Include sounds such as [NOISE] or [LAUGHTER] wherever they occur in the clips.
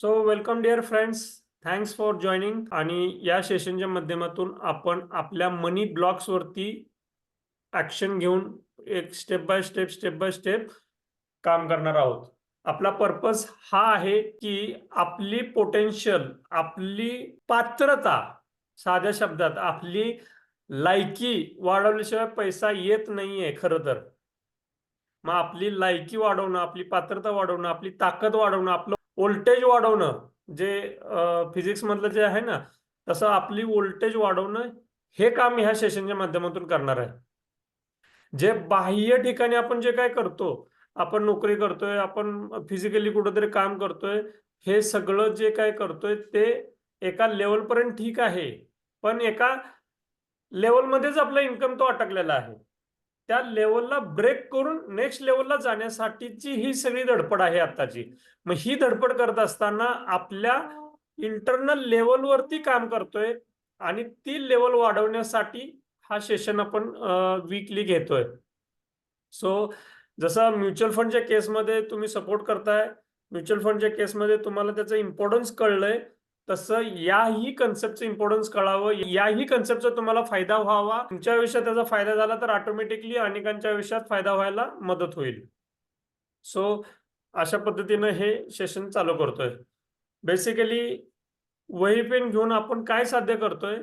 So welcome dear friends thanks for joining आणि या सेशनच्या माध्यमातून आपण आपल्या मनी ब्लॉक्स वरती ऍक्शन घेऊन एक step by step step by step काम करणार आहोत. आपला पर्पज हा आहे की आपली पोटेन्शियल आपली पात्रता साध्या शब्दात आपली लायकी वाढवल्याशिवाय पैसा येत नाहीये खरं तर. मग आपली लायकी वाढवणं आपली पात्रता वाढवणं आपली ताकद वाढवणं आपलं वोल्टेज वाढवणं जे फिजिक्स मधलं जे आहे ना तसं आपली वोल्टेज वाढवणं हे काम ह्या सेशनच्या माध्यमातून करणार आहे. जे बाह्य ठिकाणी आपण जे काय करतो आपण नोकरी करतोय आपण फिजिकली कुठंतरी काम करतोय हे सगळं जे काय करतोय ते एका लेवल पर्यंत ठीक आहे. पण एका लेवलमध्येच आपला इन्कम तो अटकलेला आहे. त्या लेवलला ब्रेक करून नेक्स्ट लेवलला जाण्यासाठीची ही सगळी धडपड आहे आताची मग ही धडपड करत असताना आपल्या इंटरनल लेवलवरती काम करतोय आणि ती लेवल वाढवण्यासाठी हा सेशन आपण वीकली घेतोय. सो जसं म्युच्युअल फंडच्या केसमध्ये तुम्ही सपोर्ट करताय म्युच्युअल फंडच्या केसमध्ये तुम्हाला त्याचं इम्पॉर्टन्स कळलंय. तसं याही कन्सेप्टचं इम्पॉर्टन्स कळावं. याही कन्सेप्टचा तुम्हाला फायदा व्हावा. तुमच्या आयुष्यात त्याचा फायदा झाला तर ऑटोमॅटिकली अनेकांच्या आयुष्यात फायदा व्हायला मदत होईल. सो अशा पद्धतीनं हे सेशन चालू करतोय. बेसिकली वही पेन घेऊन आपण काय साध्य करतोय?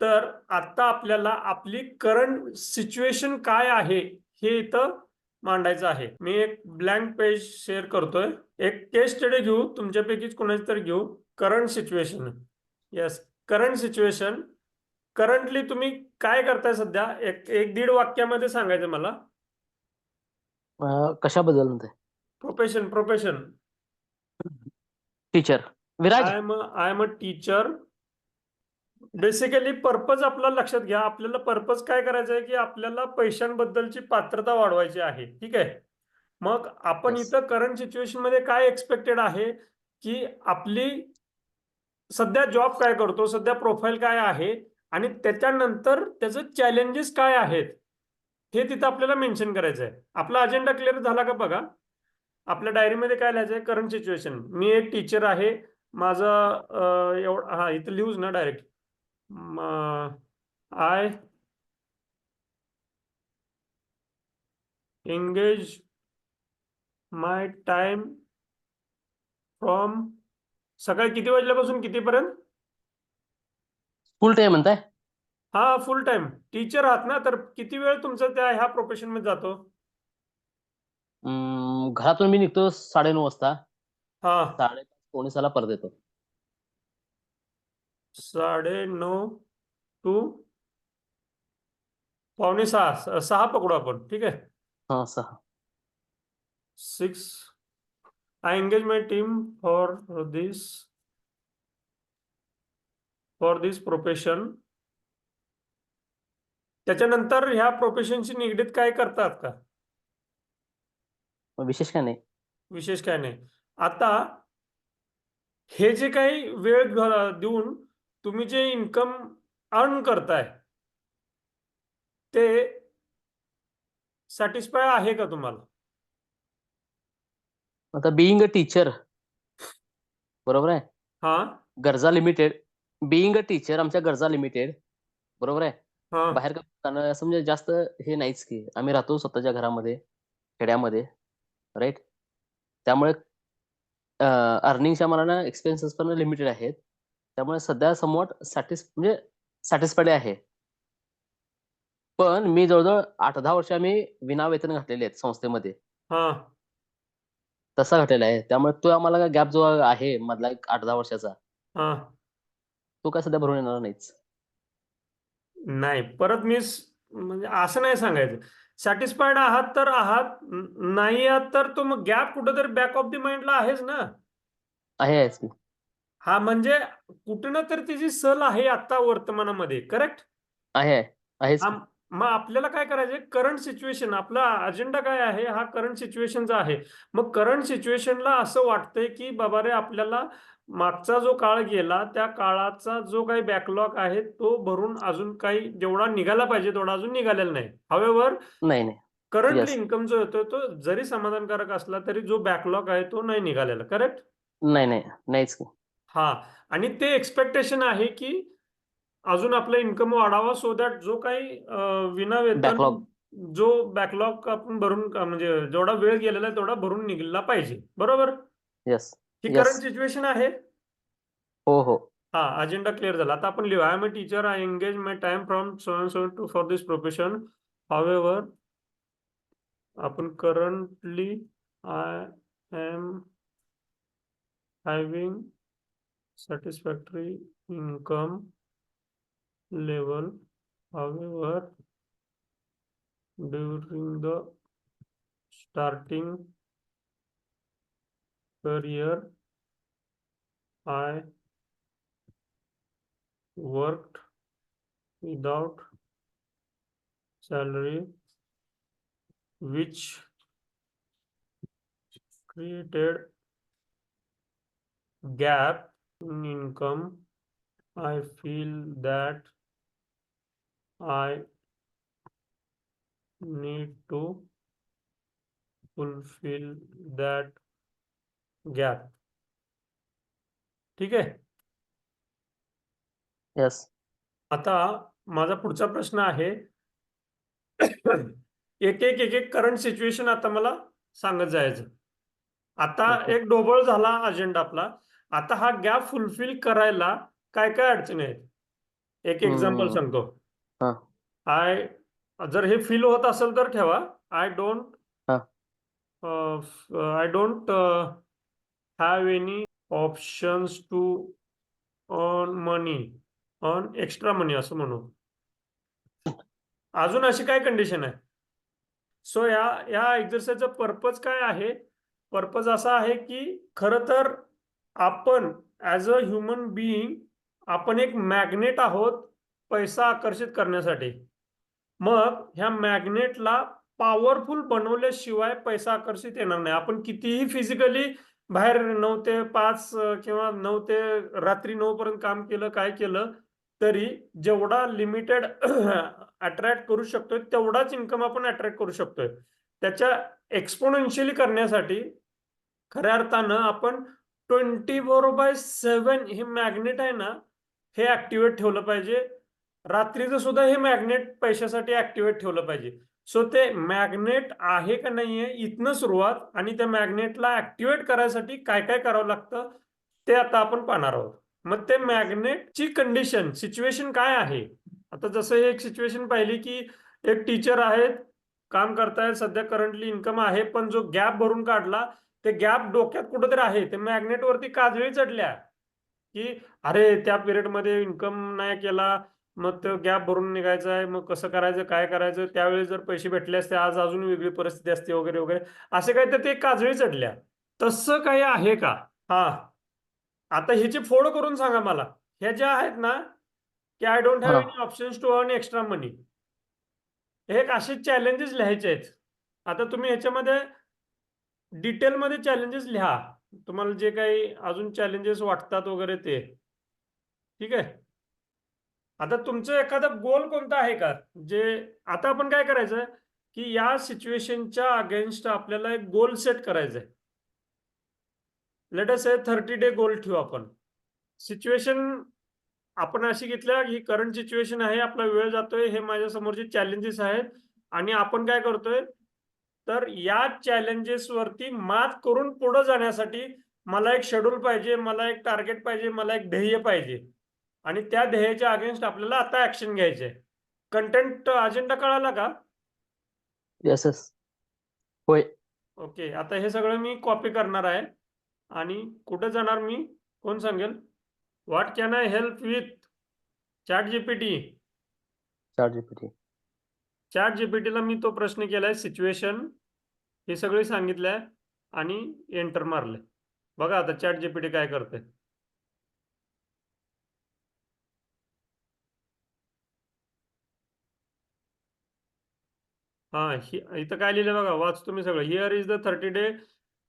तर आता आपल्याला आपली करंट सिच्युएशन काय आहे हे इथं मांडायचं आहे. मी एक ब्लँक पेज शेअर करतोय. एक केस स्टडी घेऊ. तुमच्यापैकीच कोणाची तरी घेऊ. Current situation yes current situation currently तुम्ही काय करताय सध्या? एक एक दीड वाक्यामध्ये सांगायचं मला. कशाबद्दल म्हणते profession profession teacher Viraj. I am I am a teacher basically purpose आपला लक्षात घ्या. आपल्याला पर्पज काय करायचं आहे की आपल्याला पैशांबद्दलची पात्रता वाढवायची आहे. ठीक आहे? मग आपण Yes. इथं करंट सिच्युएशनमध्ये काय एक्सपेक्टेड आहे? की आपली सध्या जॉब काय करतो? सध्या प्रोफाईल काय आहे? आणि त्याच्यानंतर त्याचं चॅलेंजेस काय आहेत? हे तिथं आपल्याला मेन्शन करायचं आहे आपला अजेंडा क्लिअर झाला का बघा? आपल्या डायरीमध्ये काय लिहायचं आहे करंट सिच्युएशन मी एक टीचर आहे. माझं एवढं हा इथं लिहूच ना direct I. Engage my time from सकाळी किती वाजल्यापासून कितीपर्यंत? फुल टाइम म्हणताय? हा फुल टाइम टीचर आहात ना तर किती वेळ तुमचा त्या ह्या प्रोफेशनमध्ये जातो? घरातून मी निघतो साडेनऊ वाजता. हा. साडे पावणे सहाला परत येतो. साडे नऊ टू पावणे सहा सहा पकडू आपण ठीक आहे? हा सहा. Six. I engage my team for this for this profession. त्याच्यानंतर ह्या प्रोफेशनशी निगडीत काय करतात का? विशेष काय नाही. विशेष काय नाही. आता हे जे काही वेळ देऊन तुम्ही जे इन्कम अर्न करताय ते सॅटिस्फाय आहे का तुम्हाला? आता बिईंग अ टीचर बरोबर आहे? हा. गरजा लिमिटेड बिईंग अ टीचर आमच्या गरजा लिमिटेड बरोबर आहे? हा. बाहेर का असं म्हणजे जास्त हे नाहीच की आम्ही राहतो स्वतःच्या घरामध्ये खेड्यामध्ये राईट त्यामुळे अर्निंगच्या मला एक्सपेन्सेस पण लिमिटेड आहेत. त्यामुळे सध्या समवॉट सॅटिस म्हणजे सॅटिस्फाईड आहे. पण मी जवळजवळ आठ दहा वर्ष आम्ही विना वेतन घातलेले आहेत संस्थेमध्ये. हा. तसा घातलेला आहे. त्यामुळे तो आम्हाला गॅप जो आहे मधला एक आठ दहा वर्षाचा हा. तो काय सध्या भरून येणार नाहीच. नाही. परत मी म्हणजे असं नाही सांगायचं. सॅटिस्फाईड आहात तर आहात नाही आहात तर तो मग गॅप कुठंतरी बॅक ऑफ द माइंडला आहेच ना. आहे हा म्हणजे कुठं ना तरी तिची सल आहे आता वर्तमानामध्ये करेक्ट आहे आहे. आम- मग आपल्याला काय करायचंय? करंट सिच्युएशन आपला अजेंडा काय आहे? हा करंट सिच्युएशनचा आहे. मग करंट सिच्युएशनला असं वाटतंय की बाबा रे आपल्याला मागचा जो काळ गेला त्या काळाचा जो काही बॅकलॉग आहे तो भरून अजून काही जेवढा निघाला पाहिजे तेवढा अजून निघालेला नाही. हवेवर नाही नाही. Currently Yes. इन्कम जो येतो तो जरी समाधानकारक असला तरी जो बॅकलॉग आहे तो नाही निघालेला. करेक्ट नाही नाही. नाहीच की. हा. आणि ते एक्सपेक्टेशन आहे की अजून आपलं इन्कम वाढावा सो दॅट जो काही विना वेतन. जो बॅकलॉग आपण भरून म्हणजे जेवढा वेळ गेलेला आहे तेवढा भरून निघला पाहिजे. बरोबर? येस ही. करंट सिच्युएशन आहे? हो हो. हा अजेंडा क्लिअर झाला. आता आपण लिहू I am a teacher I engage my time from seven seven to for this profession however आपण currently I am having satisfactory income level however during the starting career I worked without salary which created gap income I feel that I need to fulfill that gap. ठीक आहे? Yes आता माझा पुढचा प्रश्न आहे. एक एक एक एक करंट सिच्युएशन आता मला सांगत जायचं. आता Okay. एक ढोबळ झाला अजेंडा आपला. आता हा गॅप फुलफिल करायला काय काय अडचणी आहेत? एक एक्झाम्पल. सांगतो. हा. आय जर हे फील होत असेल तर ठेवा. आय डोंट हा. I don't have any options to earn money earn extra money असं म्हणू. अजून अशी काय कंडिशन आहे? सो या या एक्झरसाइजचा पर्पज काय आहे? पर्पज असा आहे की खरं तर आपण ॲज अ ह्युमन बिईंग आपण एक मॅग्नेट आहोत पैसा आकर्षित करण्यासाठी. मग ह्या मॅग्नेटला पॉवरफुल बनवल्याशिवाय पैसा आकर्षित येणार नाही. आपण कितीही फिजिकली बाहेर नऊ ते पाच किंवा नऊ ते रात्री नऊ पर्यंत काम केलं काय केलं तरी जेवढा लिमिटेड अट्रॅक्ट [CLEARS THROAT] करू शकतोय तेवढाच इन्कम आपण अट्रॅक्ट करू शकतोय. त्याच्या एक्सपोनेन्शियली करण्यासाठी खऱ्या अर्थानं आपण ट्वेंटी फोर बाय सेवन हे मॅग्नेट आहे ना हे ऍक्टिव्हेट ठेवलं पाहिजे. रात्रीचं सुद्धा हे मॅग्नेट पैशासाठी ऍक्टिव्हेट ठेवलं पाहिजे. सो ते मॅग्नेट आहे का नाहीये इथनं सुरुवात आणि त्या मॅग्नेटला ऍक्टिव्हेट करायसाठी काय काय करावं लागतं ते आता आपण पाहणार आहोत. मग ते मॅग्नेटची कंडिशन सिच्युएशन काय आहे? आता जसं एक सिच्युएशन पाहिली की एक टीचर आहेत काम करतायत सध्या करंटली इन्कम आहे पण जो गॅप भरून काढला ते गॅप डोक्यात कुठेतरी आहे. ते मॅग्नेट वरती काजळी चढल्या की अरे त्या पिरियडमध्ये इन्कम नाही केला मग तो गॅप भरून निघायचा आहे मग कसं करायचं काय करायचं? त्यावेळेस जर पैसे भेटले असते आज अजून वेगळी परिस्थिती असते वगैरे वगैरे. असे काही तर ते काजळी चढल्या. तसं काही आहे का? हा. आता ह्याची फोड करून सांगा मला. ह्या ज्या आहेत ना की I don't have. Any options to earn extra money हे एक असे चॅलेंजेस लिहायचे आहेत. आता तुम्ही ह्याच्यामध्ये डिटेलमध्ये चॅलेंजेस लिहा. तुम्हाला जे काही अजून चॅलेंजेस वाटतात वगैरे ते. ठीक आहे? आता तुमचं एखादा गोल कोणता आहे का? जे आता आपण काय करायचं? की या सिच्युएशनच्या अगेन्स्ट आपल्याला एक गोल सेट करायचं आहे. Let a thirty day goal ठेवू आपण. सिच्युएशन आपण अशी घेतल्या ही करंट सिच्युएशन आहे आपला वेळ जातोय हे माझ्या समोरचे चॅलेंजेस आहेत. आणि आपण काय करतोय? तर या चॅलेंजेस वरती मात करून पुढे जाण्यासाठी मला एक शेड्यूल पाहिजे मला एक टार्गेट पाहिजे मला एक ध्येय पाहिजे. आणि त्या ध्येयाच्या अगेन्स्ट आपल्याला आता ऍक्शन घ्यायचे कंटेंट अजेंडा कळाला का? होय. ओके आता हे सगळं मी कॉपी करणार आहे. आणि कुठे जाणार मी? कोण सांगेल? What can I help with chat GPT चार जीपीटी चॅट जीपीटीला मी तो प्रश्न केलाय सिच्युएशन हे सगळे सांगितलंय आणि एंटर मारले बघा आता चॅट जीपीटी काय करते हा इथं काय लिहिलं बघा वाच तुम्ही सगळं. Here is the thirty day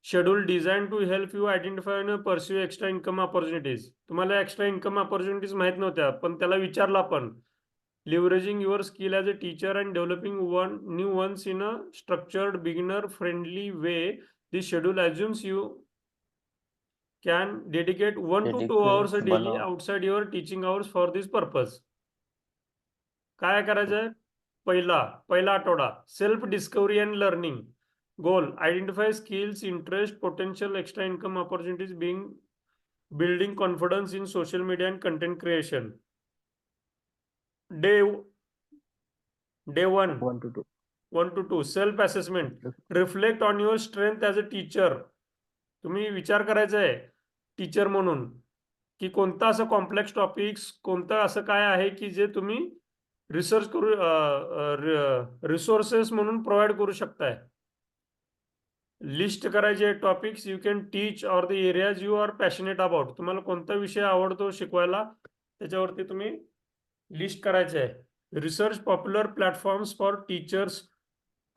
schedule design to help you identify and pursue extra income opportunities तुम्हाला एक्स्ट्रा इन्कम ऑपॉर्च्युनिटीज माहीत नव्हत्या पण त्याला विचारलं आपण. Leveraging your skill as a teacher and developing one new ones in a structured beginner friendly way this schedule assumes you can dedicate one to two Dedicate hours one daily hour. outside your teaching hours for this purpose. काय करायचंय पहिला पहिला आठवडा self discovery and learning goal identify skills interest potential extra income opportunities being building confidence in social media and content creation day day one One. To two. One two two self assessment reflect on your strength as a teacher तुम्ही विचार करायचा आहे teacher म्हणून की कोणतं असं complex topics कोणतं असं काय आहे की जे तुम्ही रिसर्च करू रिसोर्सेस म्हणून प्रोव्हाइड करू शकताय. लिस्ट करायचे topics you can teach or the areas you are passionate about तुम्हाला कोणता विषय आवडतो शिकवायला त्याच्यावरती तुम्ही लिस्ट करायचे आहे. Research popular platforms for teachers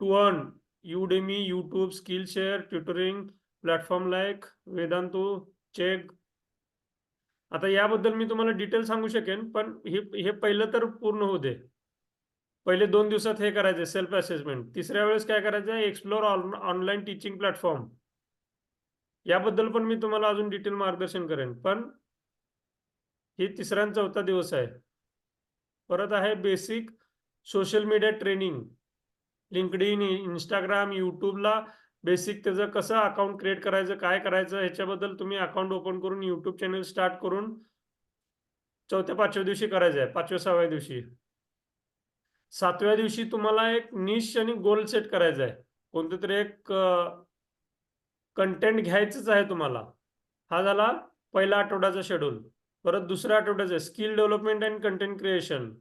to earn Udemy YouTube skill share tutoring platform like Vedantu check आता याबद्दल मी तुम्हाला डिटेल सांगू शकेन पण हे हे पहिलं तर पूर्ण होऊ दे. पहिले दोन दिवसात हे करायचे सेल्फ असेसमेंट तिसऱ्या वेळेस काय करायचं आहे एक्सप्लोर ऑनलाईन टीचिंग प्लॅटफॉर्म याबद्दल पण मी तुम्हाला अजून डिटेल मार्गदर्शन करेन पण हे तिसरा चौथा दिवस आहे. परत आहे basic social media training LinkedIn Instagram यूट्यूबला basic त्याचं कसं अकाउंट क्रिएट करायचं काय करायचं ह्याच्याबद्दल तुम्ही अकाउंट ओपन करून यूट्यूब चॅनल स्टार्ट करून चौथ्या पाचव्या दिवशी करायचं आहे पाचव्या सहाव्या दिवशी. सातव्या दिवशी तुम्हाला एक निश आणि गोल सेट करायचा आहे. कोणतं तरी एक कंटेंट घ्यायचंच आहे तुम्हाला. हा झाला पहिला आठवड्याचा शेड्यूल परत दुसऱ्या आठवड्याचं skill development and content creation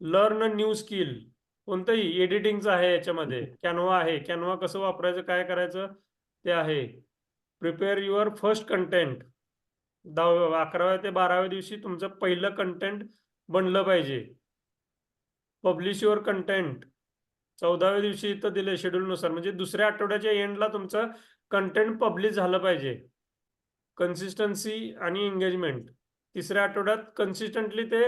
learn a new skill कोणतंही एडिटिंगचं आहे याच्यामध्ये. कॅनवा आहे. कॅनवा कसं वापरायचं काय करायचं? ते आहे. प्रिपेअर युअर फर्स्ट कंटेंट दहाव्या अकराव्या ते बाराव्या दिवशी तुमचं पहिलं कंटेंट बनलं पाहिजे. पब्लिश युअर कंटेंट चौदाव्या दिवशी इथं दिले शेड्यूलनुसार म्हणजे दुसऱ्या आठवड्याच्या एंडला तुमचं कंटेंट पब्लिश झालं पाहिजे. कन्सिस्टन्सी आणि एंगेजमेंट तिसऱ्या आठवड्यात कन्सिस्टंटली ते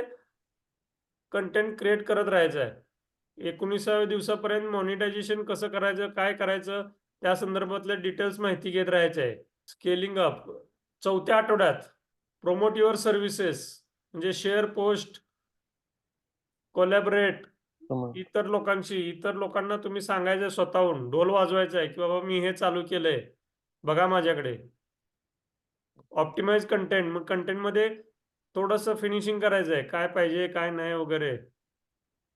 कंटेंट क्रिएट करत राहायचं आहे. एकोणीसाव्या दिवसापर्यंत मॉनिटायझेशन कसं करायचं काय करायचं त्या संदर्भातल्या डिटेल्स माहिती घेत राहायचं आहे. स्केलिंग अप चौथ्या आठवड्यात प्रोमोट युअर सर्व्हिसेस म्हणजे शेअर पोस्ट कोलॅबरेट. इतर लोकांशी इतर लोकांना तुम्ही सांगायचं स्वतःहून ढोल वाजवायचा आहे की बाबा मी हे चालू केलंय बघा माझ्याकडे. ऑप्टिमाइज कंटेंट मग कंटेंटमध्ये थोडंसं फिनिशिंग करायचं आहे. काय पाहिजे काय नाही वगैरे.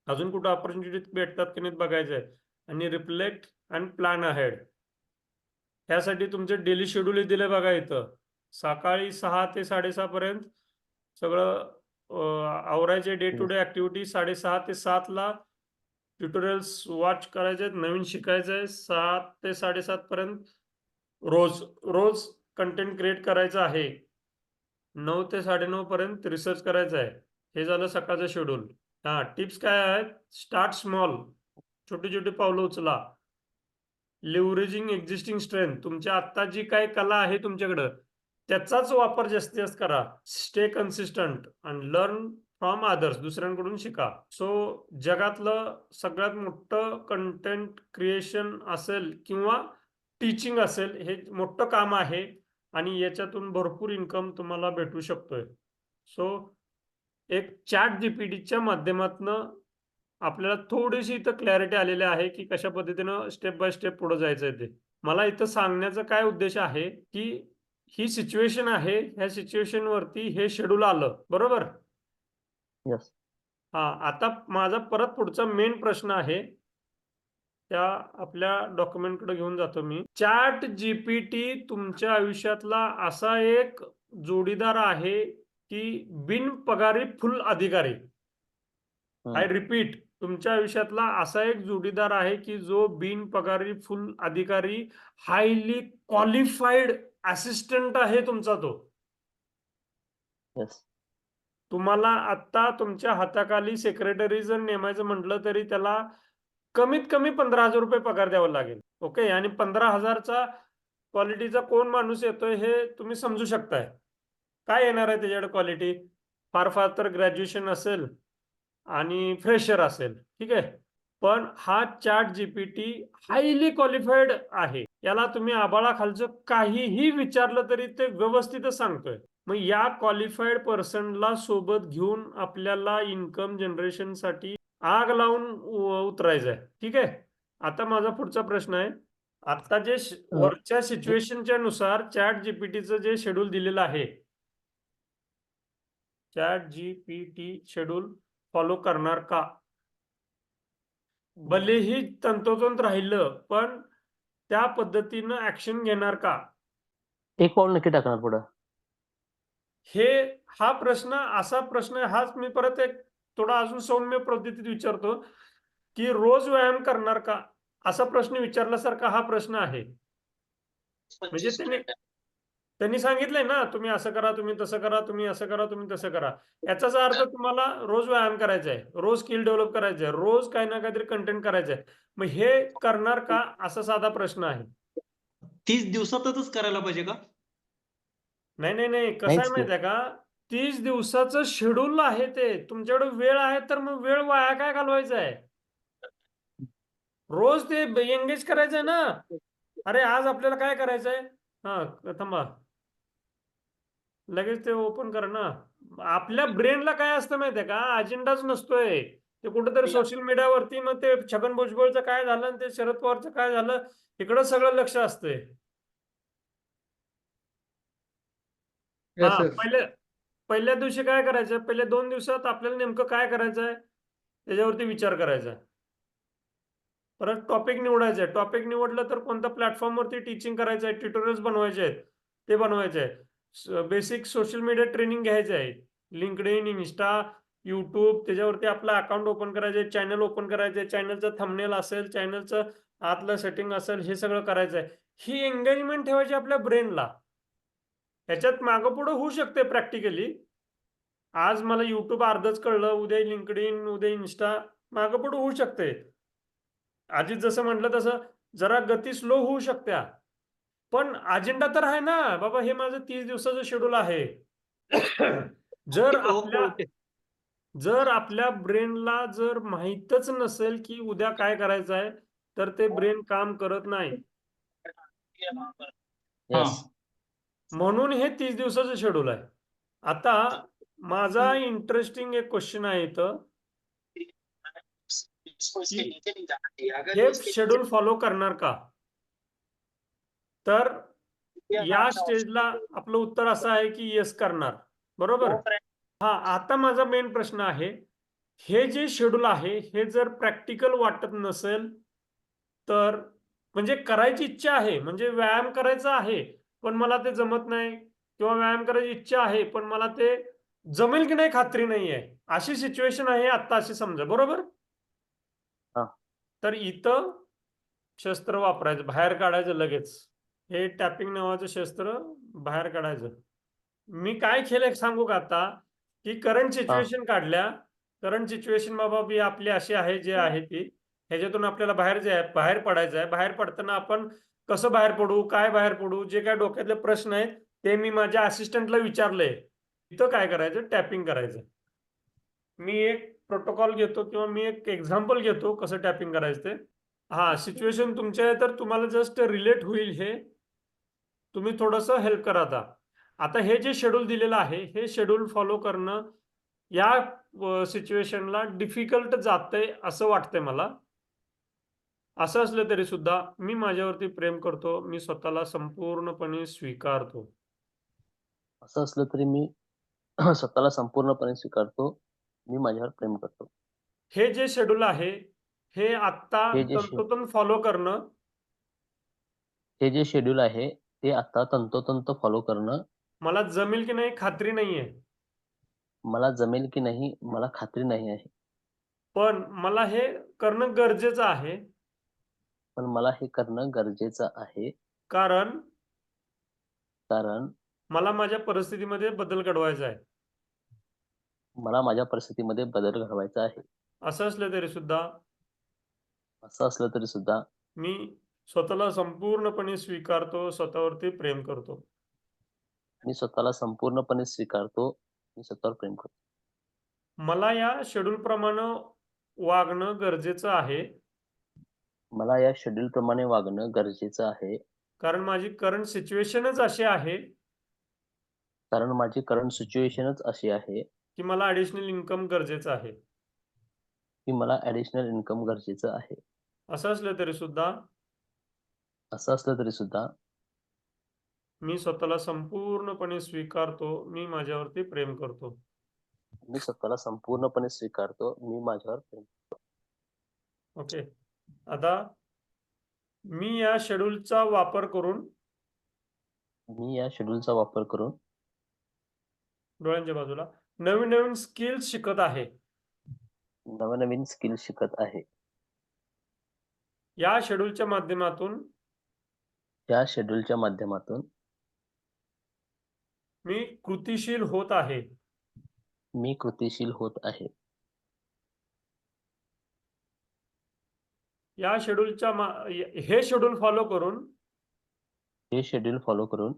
अजून कुठं ऑपॉर्च्युनिटी भेटतात की नाही बघायचं आहे. आणि रिफ्लेक्ट अँड प्लॅन अहेड ह्यासाठी तुमचे डेली शेड्यूल दिले बघा इथं. सकाळी सहा ते साडेसहा पर्यंत सगळं आवरायचे डे टू डे ऍक्टिव्हिटी साडेसहा ते सातला ट्युटोरियल्स वॉच करायचे आहेत, नवीन शिकायचं आहे. सात ते साडेसात पर्यंत रोज रोज कंटेंट क्रिएट करायचं आहे. नऊ ते साडेनऊ पर्यंत रिसर्च करायचं आहे. हे झालं सकाळचं शेड्यूल हा टिप्स काय आहेत? स्टार्ट स्मॉल छोटी छोटी पावलं उचला. लिव्हरेजिंग एक्झिस्टिंग स्ट्रेंथ तुमच्या आत्ता जी काय कला आहे तुमच्याकडं त्याचाच वापर जास्तीत जास्त करा. Stay consistent and learn from others दुसऱ्यांकडून शिका. सो जगातलं सगळ्यात मोठं कंटेंट क्रिएशन असेल किंवा टीचिंग असेल हे मोठं काम आहे. आणि याच्यातून भरपूर इन्कम तुम्हाला भेटू शकतोय. सो एक चॅट जीपीटीच्या माध्यमातनं आपल्याला थोडीशी इथं क्लॅरिटी आलेली आहे की कशा पद्धतीनं स्टेप बाय स्टेप पुढे जायचं आहे ते. मला इथं सांगण्याचा काय उद्देश आहे की ही सिच्युएशन आहे ह्या सिच्युएशन वरती हे शेड्यूल आलं. बरोबर? Yes. हा आता माझा परत पुढचा मेन प्रश्न आहे त्या आपल्या डॉक्युमेंटकडे घेऊन जातो मी चॅट जीपीटी तुमच्या आयुष्यातला असा एक जोडीदार आहे की बिन पगारी फुल अधिकारी. आय रिपीट तुमच्या आयुष्यातला असा एक जोडीदार आहे की जो बिन पगारी फुल अधिकारी हायली क्वालिफाईड असिस्टंट आहे तुमचा तो Yes. तुम्हाला आता तुमच्या हाताखाली सेक्रेटरी जर नेमायचं म्हटलं तरी त्याला कमीत कमी पंधरा हजार रुपये पगार द्यावा लागेल. ओके आणि पंधरा हजारचा क्वालिटीचा कोण माणूस येतोय हे तुम्ही समजू शकताय. काय येणार आहे त्याच्याकडे क्वालिटी फार फार तर ग्रॅज्युएशन असेल आणि फ्रेशर असेल. ठीक आहे? पण हा चॅट जीपीटी हायली क्वालिफाईड आहे. याला तुम्ही आबाळाखालचं काहीही विचारलं तरी ते व्यवस्थितच सांगतोय. मग या क्वालिफाईड पर्सनला सोबत घेऊन आपल्याला इन्कम जनरेशनसाठी आग लावून उतरायचं आहे ठीक आहे? आता माझा पुढचा प्रश्न आहे. आता जे वरच्या सिच्युएशनच्या नुसार चॅट जीपीटीचं जे शेड्यूल दिलेलं आहे. चॅट जीपीटी शेड्यूल फॉलो करणार का? भलेही तंतोतंत राहिलं पण त्या पद्धतीनं ऍक्शन घेणार का? एक पाऊल नक्की टाकणार पुढं. हे हा प्रश्न असा प्रश्न आहे, हाच मी परत एक थोडा अजून सौम्य पद्धतीत विचारतो की रोज व्यायाम करणार का? असा प्रश्न विचारल्यासारखा हा प्रश्न आहे. म्हणजे त्यांनी त्यांनी सांगितलंय ना तुम्ही असं करा तुम्ही तसं करा तुम्ही असं करा तुम्ही तसं करा. याचाच अर्थ तुम्हाला रोज व्यायाम करायचा आहे रोज स्किल डेव्हलप करायचं आहे रोज काही ना काहीतरी कंटेंट करायचं आहे. मग हे करणार का? असा साधा प्रश्न आहे. तीस दिवसातच करायला पाहिजे का? नाही नाही नाही. कसं आहे नाहीच की. तीस दिवसाचं शेड्यूल आहे ते. तुमच्याकडे वेळ आहे तर मग वेळ वाया काय घालवायचा आहे रोज ते एंगेज करायचं आहे ना? अरे आज आपल्याला काय करायचं आहे हा थांबा. लगेच ते ओपन करा ना. आपल्या ब्रेनला काय असतं माहिती आहे का? अजेंडाच नसतोय. ते कुठेतरी सोशल मीडियावरती मग ते छगन भुजबळचं काय झालं आणि ते शरद पवारचं काय झालं? इकडं सगळं लक्ष असतंय. Yes, हा sir. पहिल्या दिवशी काय करायचं? पहिल्या दोन दिवसात आपल्याला नेमकं काय करायचं आहे त्याच्यावरती विचार करायचा. आहे परत टॉपिक निवडायचं आहे टॉपिक निवडलं तर कोणत्या प्लॅटफॉर्मवरती टीचिंग करायचं आहे ट्युटोरियल्स बनवायचे आहेत. ते बनवायचे आहे बेसिक सोशल मीडिया ट्रेनिंग घ्यायचं आहे लिंकड इन इन्स्टा यूट्यूब त्याच्यावरती आपलं अकाउंट ओपन करायचं आहे. चॅनल ओपन करायचं आहे. चॅनलचं थंबनेल असेल चॅनलचं आतलं सेटिंग असेल हे सगळं करायचं आहे. ही एंगेजमेंट ठेवायची आपल्या ब्रेनला ह्याच्यात मागं पुढं होऊ शकते प्रॅक्टिकली आज मला युट्यूब अर्धच कळलं उद्या लिंकड इन उद्या इन्स्टा मागं पुढं होऊ शकते. आधी जसं म्हटलं तसं जरा गती स्लो होऊ शकत्या. पण अजेंडा तर आहे ना बाबा हे माझं तीस दिवसाचं शेड्यूल आहे. [COUGHS] जर ओके, आपल्या ओके. जर आपल्या ब्रेनला जर माहीतच नसेल की उद्या काय करायचं आहे तर ते ब्रेन काम करत नाही. म्हणून हे तीस दिवसाचं शेड्यूल आहे. आता माझा इंटरेस्टिंग एक क्वेश्चन आहे इथं. हे शेड्यूल फॉलो करणार का? तर या स्टेजला आपलं उत्तर असं आहे की येस करणार. बरोबर? हा आता माझा मेन प्रश्न आहे. हे जे शेड्यूल आहे हे जर प्रॅक्टिकल वाटत नसेल तर म्हणजे करायची इच्छा आहे म्हणजे व्यायाम करायचा आहे पण मला ते जमत नाही. किंवा व्यायाम करायची इच्छा आहे पण मला ते जमेल की नाही खात्री नाही आहे अशी सिच्युएशन आहे आता अशी समजा बरोबर. तर इथं शस्त्र वापरायचं बाहेर काढायचं लगेच. हे टॅपिंग नावाचं शस्त्र बाहेर काढायचं. मी काय केलंय सांगू का आता? की करंट सिच्युएशन काढल्या. करंट सिच्युएशन बाबा बी आपली अशी आहे जे आहे ती. ह्याच्यातून आपल्याला बाहेर जे आहे बाहेर पडायचं आहे. बाहेर पडताना आपण कसं बाहेर पडू काय बाहेर पडू जे काय डोक्यातले प्रश्न आहेत ते मी माझ्या असिस्टंटला विचारले. इथं काय करायचं? टॅपिंग करायचं. मी एक प्रोटोकॉल घेतो किंवा मी एक एक्झाम्पल घेतो कसं टॅपिंग करायचं ते. हा सिच्युएशन तुमच्या आहे तर तुम्हाला जस्ट रिलेट होईल हे. तुम्ही थोडंसं हेल्प करा आता. आता हे जे शेड्यूल दिलेलं आहे हे शेड्यूल फॉलो करणं या सिच्युएशनला डिफिकल्ट जातंय असं वाटतंय मला. असं असलं तरी सुद्धा मी माझ्यावरती प्रेम करतो मी स्वतःला संपूर्णपणे स्वीकारतो. असं असलं तरी मी [CLEARS THROAT] स्वतःला संपूर्णपणे स्वीकारतो मी माझ्यावर प्रेम करतो. हे जे शेड्यूल आहे हे हे जे शे- तंतोतंत फॉलो करणं हे जे शेड्यूल आहे ते आता तंतोतंत फॉलो करणं मला जमेल की नाही खात्री नाहीये. मला जमेल की नाही मला खात्री नाही आहे. पण मला हे करणं गरजेचं आहे. पण मला हे करणं गरजेचं आहे. कारण? कारण? मला माझ्या परिस्थितीमध्ये बदल घडवायचा आहे. मला माझ्या परिस्थितीमध्ये बदल घडवायचा आहे. असं असलं तरी सुद्धा. असं असलं तरी सुद्धा. मी स्वतःला संपूर्णपणे स्वीकारतो स्वतःवरती प्रेम करतो. मी स्वतःला संपूर्णपणे स्वीकारतो मी स्वतःवर प्रेम करतो. मला या शेड्यूल प्रमाणे वागणं गरजेचं आहे. मला या शेड्यूल प्रमाणे वागणं गरजेचं आहे. कारण माझी करंट सिच्युएशनच अशी आहे. कारण माझी करंट सिच्युएशनच अशी आहे. की मला ॲडिशनल इन्कम गरजेचं आहे. की मला ऍडिशनल इन्कम गरजेचं आहे. असं असलं तरी सुद्धा असं असलं तरी सुद्धा मी स्वतःला संपूर्णपणे स्वीकारतो मी माझ्यावरती प्रेम करतो. मी स्वतःला संपूर्णपणे स्वीकारतो मी माझ्यावर प्रेम ओके आता मी या शेड्यूलचा वापर करून मी या शेड्यूलचा वापर करून डोळ्यांच्या बाजूला नवीन नवीन स्किल्स शिकत आहे. नवनवीन स्किल शिकत आहे. या शेड्यूलच्या माध्यमातून या शेड्यूलच्या माध्यमातून मी कृतिशील होत आहे. मी कृतिशील होत आहे. या शेड्यूलच्या हे शेड्यूल फॉलो करून हे शेड्यूल फॉलो करून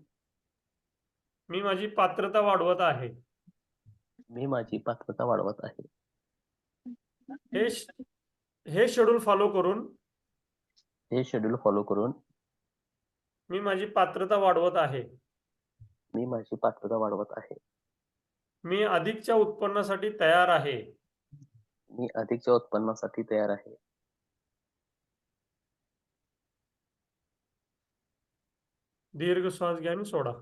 मी माझी पात्रता वाढवत आहे. मी माझी पात्रता वाढवत आहे. हे हे शेड्यूल फॉलो करून हे शेड्यूल फॉलो करून मी माझी पात्रता वाढवत आहे. मी माझी पात्रता वाढवत आहे. मी अधिकच्या उत्पन्नासाठी तयार आहे. मी अधिकच्या उत्पन्नासाठी तयार आहे. दीर्घ श्वास घ्या आणि सोडा.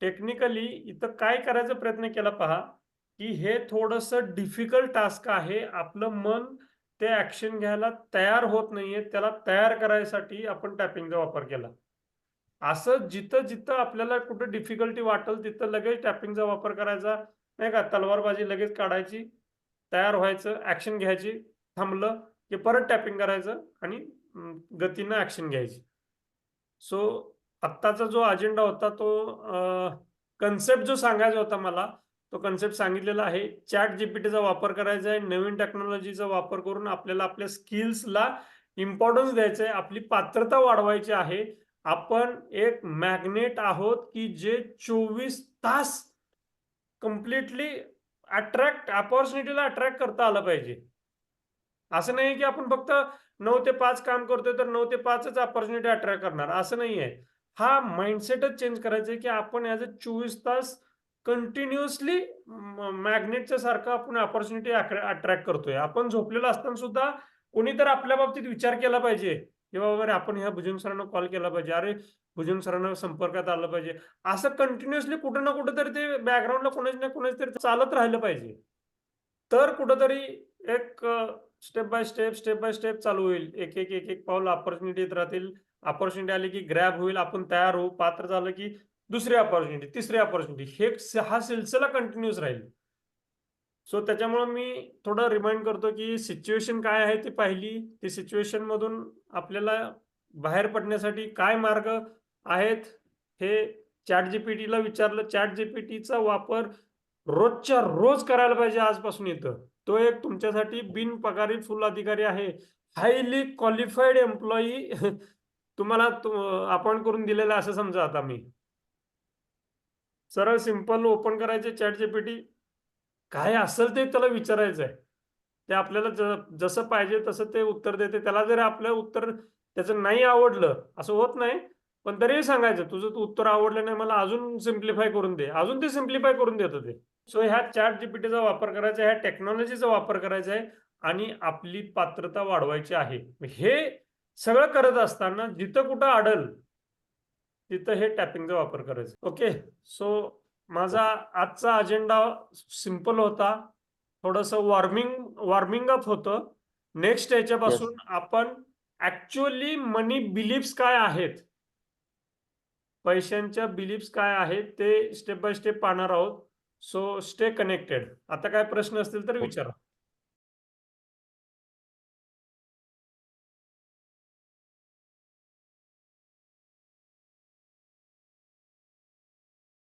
टेक्निकली इथं काय करायचा प्रयत्न केला पहा की हे थोडस डिफिकल्ट टास्क आहे. आपलं मन ते ऍक्शन घ्यायला तयार होत नाहीये. त्याला तयार करायसाठी आपण टॅपिंगचा वापर केला. असं जिथं जिथं आपल्याला कुठं डिफिकल्टी वाटेल तिथं लगेच टॅपिंगचा वापर करायचा. नाही का? तलवारबाजी लगेच काढायची तयार व्हायचं ऍक्शन घ्यायची थांबलं. की परत टॅपिंग करायचं आणि गतीनं ऍक्शन घ्यायची. सो आत्ताचा जो अजेंडा होता तो कन्सेप्ट जो सांगायचा होता मला तो कन्सेप्ट सांगितलेला आहे चॅट जीपीटीचा वापर करायचा आहे नवीन टेक्नॉलॉजीचा वापर करून आपल्याला आपल्या स्किल्सला इम्पॉर्टन्स द्यायचं आहे आपली पात्रता वाढवायची आहे. आपण एक मॅग्नेट आहोत की जे चोवीस तास कम्प्लिटली अट्रॅक्ट अपॉर्च्युनिटीला अट्रॅक्ट करता आलं पाहिजे. असं नाही की आपण फक्त नऊ ते पाच काम करतोय तर नऊ ते पाचच अपॉर्च्युनिटी अट्रॅक्ट करणार. असं नाही आहे हा माइंडसेटच चेंज करायचा आहे की आपण ॲज अ चोवीस तास कंटिन्युअसली मॅग्नेटच्या सारखं आपण अपॉर्च्युनिटी अट्रॅक्ट करतोय. आपण झोपलेला असताना सुद्धा कोणी तर आपल्या बाबतीत विचार केला पाहिजे. किंवा अरे आपण ह्या भुजन सरांना कॉल केला पाहिजे. अरे भुजन सरांना संपर्कात आलं पाहिजे. असं कंटिन्युअसली कुठं ना कुठं तरी ते बॅकग्राऊंडला कोणाच ना कोणाच तरी चालत राहिलं पाहिजे. तर कुठंतरी एक step by step step by step चालू होईल. एक एक एक एक पाऊल ऑपॉर्च्युनिटी येत राहतील. ऑपॉर्च्युनिटी आली की ग्रॅब होईल. आपण तयार होऊ. पात्र झालं की दुसरी ऑपॉर्च्युनिटी तिसरी ऑपॉर्च्युनिटी हे हा सिलसिला कंटिन्यूस राहील. सो त्याच्यामुळे मी थोडं रिमाइंड करतो की सिच्युएशन काय आहे ती पाहिली. ती सिच्युएशन मधून आपल्याला बाहेर पडण्यासाठी काय मार्ग आहेत हे चॅट जीपीटीला विचारलं. चॅट जीपीटीचा वापर रोजच्या रोज करायला पाहिजे आजपासून इथं. तो एक तुमच्यासाठी बिनपगारी फुल अधिकारी आहे. हायली क्वालिफाईड एम्प्लॉई तुम्हाला अपॉइंट करून दिलेला असं समजा आता मी. सरळ सिंपल ओपन करायचे चॅट जीपीटी काय असेल ते त्याला विचारायचं आहे ते आपल्याला जसं पाहिजे तसं ते उत्तर देते. त्याला जर आपलं उत्तर त्याचं नाही आवडलं असं होत नाही पण तरीही सांगायचं तुझं तू उत्तर आवडलं नाही मला अजून सिम्प्लिफाय करून दे. अजून ते सिम्प्लिफाय करून देतं ते. सो ह्या चॅट जीपीटीचा वापर करायचा आहे ह्या टेक्नॉलॉजीचा वापर करायचा आहे आणि आपली पात्रता वाढवायची आहे. हे सगळं करत असताना जिथं कुठं अडल तिथं हे टॅपिंगचा वापर करायचा. ओके सो माझा आजचा अजेंडा सिंपल होता. थोडस वॉर्मिंग वॉर्मिंग अप होतं. नेक्स्ट याच्यापासून आपण ऍक्च्युअली मनी बिलीफ्स काय आहेत पैशांच्या बिलीफ्स काय आहेत ते स्टेप बाय स्टेप पाहणार आहोत. So stay connected. आता काय प्रश्न असतील तर विचारा.